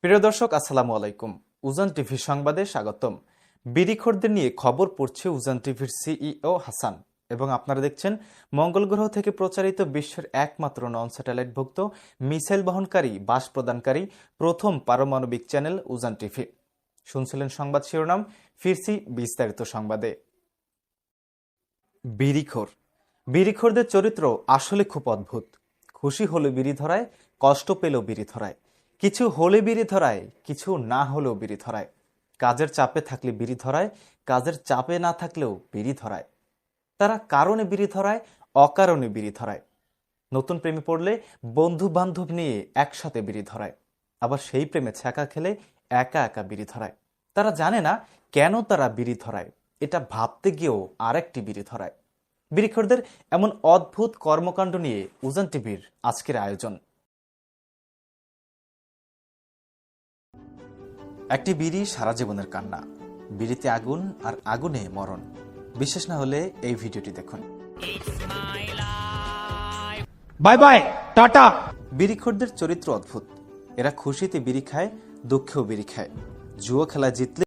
প্রিয় দর্শক, আসসালামু আলাইকুম। উজান টিভি সংবাদে স্বাগতম। বিড়িখোরদের নিয়ে খবর পড়ছে উজান টিভির সিইও হাসান। এবং আপনারা দেখছেন, মঙ্গল গ্রহ থেকে প্রচারিত বিশ্বের একমাত্র নন স্যাটেলাইট ভুক্ত মিসাইল বহনকারী, বাস প্রদানকারী প্রথম পারমাণবিক চ্যানেল উজান টিভি। শুনছিলেন সংবাদ শিরোনাম, ফিরছি বিস্তারিত সংবাদে। বিড়িখোর। বিড়িখোরদের চরিত্র আসলে খুব অদ্ভুত। খুশি হলে বিড়ি ধরায়, কষ্ট পেলেও বিড়ি ধরায়। কিছু হলে বিড়ি ধরায়, কিছু না হলেও বিড়ি ধরায়। কাজের চাপে থাকলে বিড়ি ধরায়, কাজের চাপে না থাকলেও বিড়ি ধরায়। তারা কারণে বিড়ি ধরায়, অকারণে বিড়ি ধরায়। নতুন প্রেমে পড়লে বন্ধু বান্ধব নিয়ে একসাথে বিড়ি ধরায়। আবার সেই প্রেমে ছ্যাঁকা খেলে একা একা বিড়ি ধরায়। তারা জানে না কেন তারা বিড়ি ধরায়। এটা ভাবতে গিয়েও আরেকটি বিড়ি ধরায়। বিড়িখোরদের এমন অদ্ভুত কর্মকাণ্ড নিয়ে উজান টিভির আজকের আয়োজন। একটি বিড়ি সারা জীবনের কান্না বিড়িতে আগুন আর আগুনে মরণ। বিশেষ না হলে এই ভিডিওটি দেখুন। Bye bye tata. বিড়িখোরদের চরিত্র অদ্ভুত। এরা খুশিতে বিড়ি খায় দুঃখেও বিড়ি খায়। জুয়ো খেলা জিতলে